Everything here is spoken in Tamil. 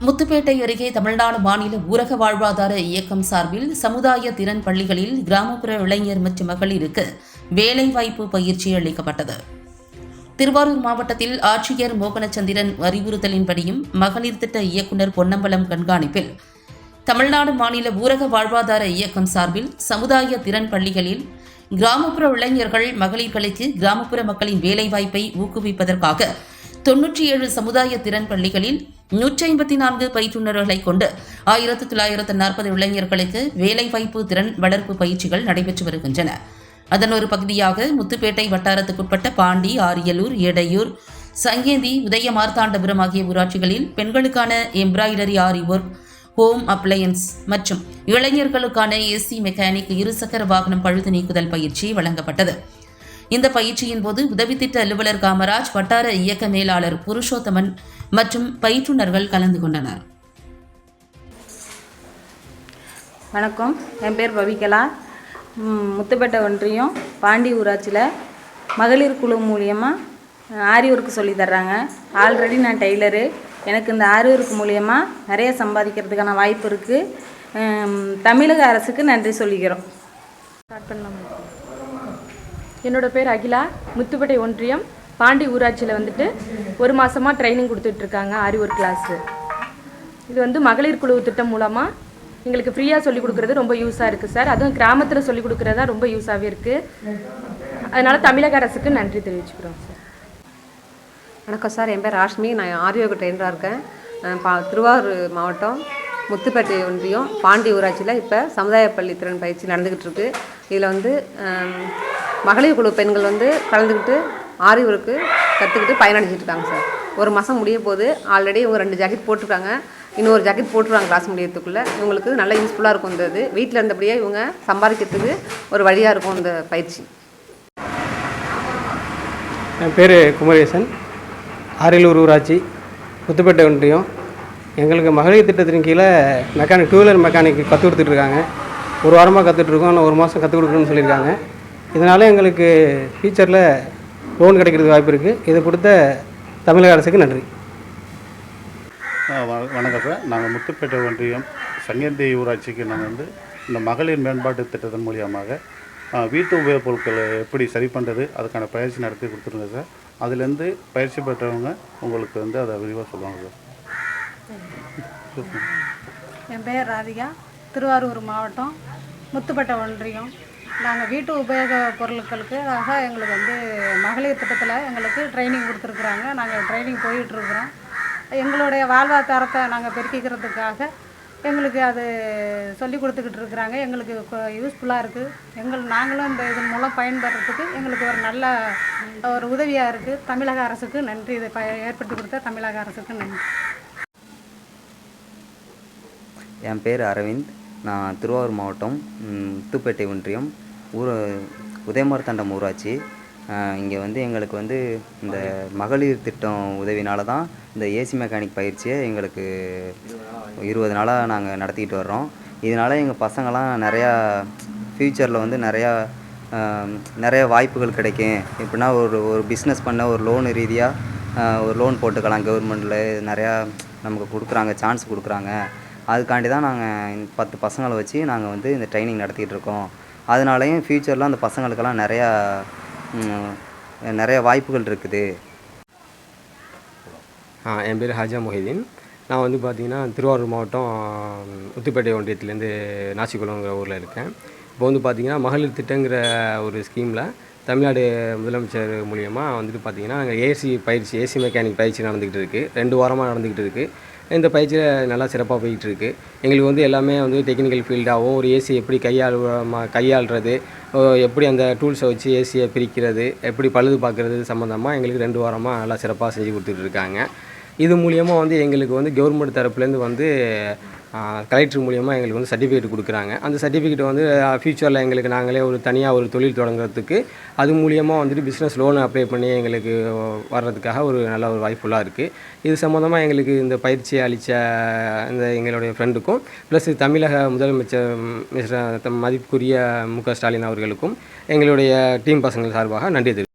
முத்துப்பேட்டை அருகே தமிழ்நாடு மாநில ஊரக வாழ்வாதார இயக்கம் சார்பில் சமுதாய திறன் பள்ளிகளில் கிராமப்புற இளைஞர் மற்றும் மகளிருக்கு வேலைவாய்ப்பு பயிற்சி அளிக்கப்பட்டது. திருவாரூர் மாவட்டத்தில் ஆட்சியர் மோகனச்சந்திரன் அறிவுறுத்தலின்படியும் மகளிர் திட்ட இயக்குநர் பொன்னம்பலம் கண்காணிப்பில் தமிழ்நாடு மாநில ஊரக வாழ்வாதார இயக்கம் சார்பில் சமுதாய திறன் பள்ளிகளில் கிராமப்புற இளைஞர்கள் மகளிர்களுக்கு கிராமப்புற மக்களின் வேலைவாய்ப்பை ஊக்குவிப்பதற்காக தொன்னூற்றி ஏழு சமுதாய திறன் பள்ளிகளில் நூற்றி ஐம்பத்தி நான்கு பயிற்றுநர்களை கொண்டு ஆயிரத்து தொள்ளாயிரத்து நாற்பது இளைஞர்களுக்கு வேலைவாய்ப்பு திறன் வளர்ப்பு பயிற்சிகள் நடைபெற்று வருகின்றன. அதன் ஒரு பகுதியாக முத்துப்பேட்டை வட்டாரத்துக்குட்பட்ட பாண்டி ஆரியலூர் எடையூர் சங்கேந்தி உதய மார்த்தாண்டபுரம் ஆகிய ஊராட்சிகளில் பெண்களுக்கான embroidery aari work home appliances மற்றும் இளைஞர்களுக்கான ஏசி மெக்கானிக் இருசக்கர வாகனம் பழுது நீக்குதல் பயிற்சி வழங்கப்பட்டது. இந்த பயிற்சியின் போது உதவி திட்ட அலுவலர் காமராஜ் வட்டார இயக்க மேலாளர் புருஷோத்தமன் மற்றும் பயிற்றுனர்கள் கலந்து கொண்டனர். வணக்கம். என் பேர் பவிகலா. முத்துப்பேட்டை ஒன்றியம் பாண்டி ஊராட்சியில் மகளிர் குழு மூலியமாக ஆரி ஒர்க் சொல்லி தர்றாங்க. ஆல்ரெடி நான் டெய்லரு. எனக்கு இந்த ஆரி ஒர்க் மூலியமாக நிறைய சம்பாதிக்கிறதுக்கான வாய்ப்பு இருக்குது தமிழக அரசுக்கு நன்றி சொல்லிக்கிறோம். ஸ்டார்ட் பண்ணலாம். என்னோட பேர் அகிலா. முத்துப்பேட்டை ஒன்றியம் பாண்டி ஊராட்சியில் வந்துட்டு ஒரு மாதமாக ட்ரைனிங் கொடுத்துட்ருக்காங்க ஆரி ஒர்க் கிளாஸு இது வந்து மகளிர் குழு திட்டம் மூலமாக எங்களுக்கு ஃப்ரீயாக சொல்லிக் கொடுக்குறது ரொம்ப யூஸாக இருக்குது சார் அதுவும் கிராமத்தில் சொல்லிக் கொடுக்குறதா ரொம்ப யூஸாகவே இருக்குது அதனால் தமிழக அரசுக்கு நன்றி தெரிவிச்சுக்கிறோம் சார் வணக்கம் சார் என் பேர் ராஷ்மி. நான் ஆரியோக ட்ரெயினராக இருக்கேன். பா திருவாரூர் மாவட்டம் முத்துப்பேட்டை ஒன்றியம் பாண்டி ஊராட்சியில் இப்போ சமுதாய பள்ளி திறன் பயிற்சி நடந்துக்கிட்டு இருக்கு. இதில் வந்து மகளிர் குழு பெண்கள் வந்து கலந்துக்கிட்டு ஆரி ஒர்க்கு கற்றுக்கிட்டு பயனடைஞ்சிட்டு இருக்காங்க சார். ஒரு மாதம் முடிய போது ஆல்ரெடி இவங்க ரெண்டு ஜாக்கெட் போட்டிருக்காங்க. இன்னொரு ஜாக்கெட் போட்டுருவாங்க கிளாஸ் முடியறதுக்குள்ளே. இவங்களுக்கு நல்ல யூஸ்ஃபுல்லாக இருக்கும் இந்த இது. வீட்டில் இருந்தபடியே இவங்க சம்பாதிக்கிறதுக்கு ஒரு வழியாக இருக்கும் இந்த பயிற்சி. என் பேர் குமரேசன். ஆரியலூர் ஊராட்சி முத்துப்பேட்டை ஒன்றியம். எங்களுக்கு மகளிர் திட்டத்தின் கீழே மெக்கானிக் டூ வீலர் மெக்கானிக் கற்றுக் கொடுத்துட்ருக்காங்க. ஒரு வாரமாக கற்றுட்ருக்கோம் இன்னும் ஒரு மாதம் கற்றுக் கொடுக்கணும்னு சொல்லியிருக்காங்க. இதனால் எங்களுக்கு ஃபியூச்சரில் லோன் கிடைக்கிறதுக்கு வாய்ப்பு இருக்குது இதை கொடுத்த தமிழக அரசுக்கு நன்றி. வணக்கம் சார். நாங்கள் முத்துப்பேட்டை ஒன்றியம் சங்கேந்தி ஊராட்சிக்கு நாங்கள் வந்து இந்த மகளிர் மேம்பாட்டு திட்டத்தின் மூலியமாக வீட்டு உபயோகப் பொருட்களை எப்படி சரி பண்ணுறது அதுக்கான பயிற்சி நடத்தி கொடுத்துருங்க சார். அதுலேருந்து பயிற்சி பெற்றவங்க உங்களுக்கு வந்து அதை விரிவாக சொல்லுவாங்க சார். என் பேர் ராதிகா. திருவாரூர் மாவட்டம் முத்துப்பட்டை ஒன்றியம். நாங்கள் வீட்டு உபயோக பொருட்களுக்காக எங்களுக்கு வந்து மகளிர் திட்டத்தில் எங்களுக்கு ட்ரைனிங் கொடுத்துருக்குறாங்க. நாங்கள் ட்ரைனிங் போயிட்டுருக்குறோம். எங்களுடைய வாழ்வாதாரத்தை நாங்கள் பெருக்கிக்கிறதுக்காக எங்களுக்கு அது சொல்லி கொடுத்துக்கிட்டு இருக்கிறாங்க. எங்களுக்கு யூஸ்ஃபுல்லாக இருக்குது எங்கள் நாங்களும் இந்த இதன் மூலம் பயன்படுறதுக்கு எங்களுக்கு ஒரு நல்ல ஒரு உதவியாக இருக்குது தமிழக அரசுக்கு நன்றி. இதை ப ஏற்படுத்தி கொடுத்த தமிழக அரசுக்கு நன்றி. என் பேர் அரவிந்த். நான் திருவாரூர் மாவட்டம் முத்துப்பேட்டை ஒன்றியம். ஊர் உதயமார்த்தாண்டம் ஊராட்சி. இங்கே வந்து எங்களுக்கு வந்து இந்த மகளிர் திட்டம் உதவினால தான் இந்த ஏசி மெக்கானிக் பயிற்சியை எங்களுக்கு இருபது நாளாக நாங்கள் நடத்திக்கிட்டு வர்றோம். இதனால் எங்கள் பசங்களாம் நிறையா ஃப்யூச்சரில் வந்து நிறையா நிறைய வாய்ப்புகள் கிடைக்கும். எப்படின்னா ஒரு ஒரு பிஸ்னஸ் பண்ண ஒரு லோன் ரீதியாக ஒரு லோன் போட்டுக்கலாம் கவர்மெண்ட்டில் நிறையா நமக்கு கொடுக்குறாங்க சான்ஸ் கொடுக்குறாங்க. அதுக்காண்டி தான் நாங்கள் பத்து பசங்களை வச்சு நாங்கள் வந்து இந்த ட்ரைனிங் நடத்திக்கிட்டு இருக்கோம். அதனாலையும் ஃப்யூச்சரில் அந்த பசங்களுக்கெல்லாம் நிறையா நிறைய வாய்ப்புகள் இருக்குது. ஆ, என் பேர் ஹாஜா மொஹிதீன். நான் வந்து பார்த்திங்கன்னா திருவாரூர் மாவட்டம் உத்துப்பேட்டை ஒன்றியத்துலேருந்து நாசிக்குளங்கிற ஊரில் இருக்கேன். இப்போ வந்து பார்த்திங்கன்னா மகளிர் திட்டங்கிற ஒரு ஸ்கீமில் தமிழ்நாடு முதலமைச்சர் மூலியமாக வந்துட்டு பார்த்தீங்கன்னா அங்கே ஏசி பயிற்சி ஏசி மெக்கானிக் பயிற்சி நடந்துக்கிட்டு இருக்குது ரெண்டு வாரமாக நடந்துக்கிட்டு இருக்குது இந்த பயிற்சியில் நல்லா சிறப்பாக போயிட்டுருக்கு. எங்களுக்கு வந்து எல்லாமே வந்து டெக்னிக்கல் ஃபீல்டாகவும் ஒரு ஏசி எப்படி கையாள் கையாளுறது எப்படி அந்த டூல்ஸை வச்சு ஏசியை பிரிக்கிறது எப்படி பழுது பார்க்குறது சம்மந்தமாக எங்களுக்கு ரெண்டு வாரமாக நல்லா சிறப்பாக செஞ்சு கொடுத்துட்டு இருக்காங்க. இது மூலியமாக வந்து எங்களுக்கு வந்து கவர்மெண்ட் தரப்புலேருந்து வந்து கலெக்டர் மூலியமாக எங்களுக்கு வந்து சர்டிஃபிகேட் கொடுக்குறாங்க. அந்த சர்டிஃபிகேட் வந்து ஃப்யூச்சரில் எங்களுக்கு நாங்களே ஒரு தனியாக ஒரு தொழில் தொடங்குறதுக்கு அது மூலியமாக வந்துட்டு பிஸ்னஸ் லோன் அப்ளை பண்ணி எங்களுக்கு வர்றதுக்காக ஒரு நல்ல ஒரு வாய்ப்புலாம் இருக்குது இது சம்மந்தமாக எங்களுக்கு இந்த பயிற்சியை அளித்த இந்த எங்களுடைய ஃப்ரெண்டுக்கும் ப்ளஸ் தமிழக முதலமைச்சர் மிஸ்டர் மதிப்புக்குரிய மு க ஸ்டாலின் அவர்களுக்கும் எங்களுடைய டீம் பசங்கள் சார்பாக நன்றி தெரிவித்து